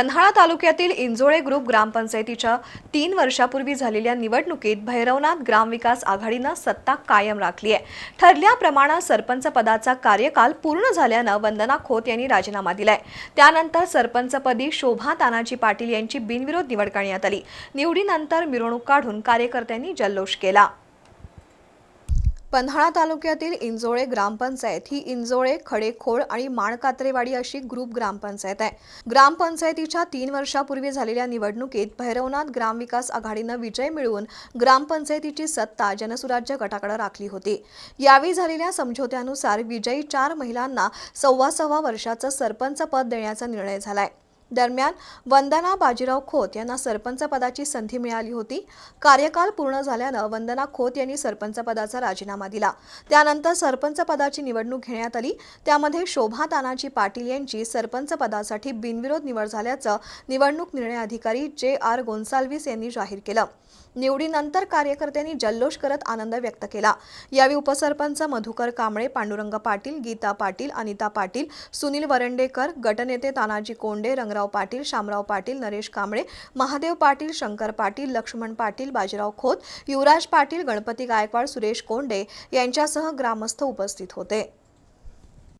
पन्हाळा तालुक्यातील इंजोळे ग्रुप ग्रामपंचायतीच्या तीन वर्षापूर्वी झालेल्या निवडणुकीत भैरवनाथ ग्रामविकास आघाडीनं सत्ता कायम राखली आहे. ठरल्याप्रमाणे सरपंच पदाचा कार्यकाल पूर्ण झाल्यानं वंदना खोत यांनी राजीनामा दिलाय. त्यानंतर सरपंचपदी शोभा तानाजी पाटील यांची बिनविरोध निवड करण्यात आली. निवडीनंतर मिरवणूक काढून कार्यकर्त्यांनी जल्लोष केला. पन्हाळा तालुक्यातील इंजोळे ग्रामपंचायत ही इंजोळे खडेखोळ आणि माणकात्रेवाडी अशी ग्रुप ग्रामपंचायत आहे. ग्रामपंचायतीच्या तीन वर्षापूर्वी झालेल्या निवडणुकीत भैरवनाथ ग्रामविकास आघाडीनं विजय मिळवून ग्रामपंचायतीची सत्ता जनसुराज्य गटाकडे राखली होती. यावेळी झालेल्या समझोत्यानुसार विजयी चार महिलांना सव्वा सव्वा वर्षाचं सरपंच पद देण्याचा निर्णय झालाय. दरम्यान वंदना बाजीराव खोत यांना सरपंच पदाची संधी मिळाली होती. कार्यकाल पूर्ण झाल्यानं वंदना खोत यांनी सरपंच पदाचा राजीनामा दिला. त्यानंतर सरपंच पदाची निवडणूक घेण्यात आली. त्यामध्ये शोभा तानाजी पाटील यांची सरपंच पदासाठी बिनविरोध निवड झाल्याचं निवडणूक निर्णय अधिकारी जे आर गोन्साल्विस यांनी जाहीर केलं. निवडीनंतर कार्यकर्त्यांनी जल्लोष करत आनंद व्यक्त केला. यावेळी उपसरपंच मधुकर कांबळे पांडुरंग पाटील गीता पाटील अनिता पाटील सुनील वरंडेकर गटनेते तानाजी कोंडे रंगराव पाटील शामराव पाटील नरेश कांबळे महादेव पाटील शंकर पाटील लक्ष्मण पाटील बाजीराव खोत युवराज पाटील गणपती गायकवाड सुरेश कोंडे यांच्यासह ग्रामस्थ उपस्थित होते.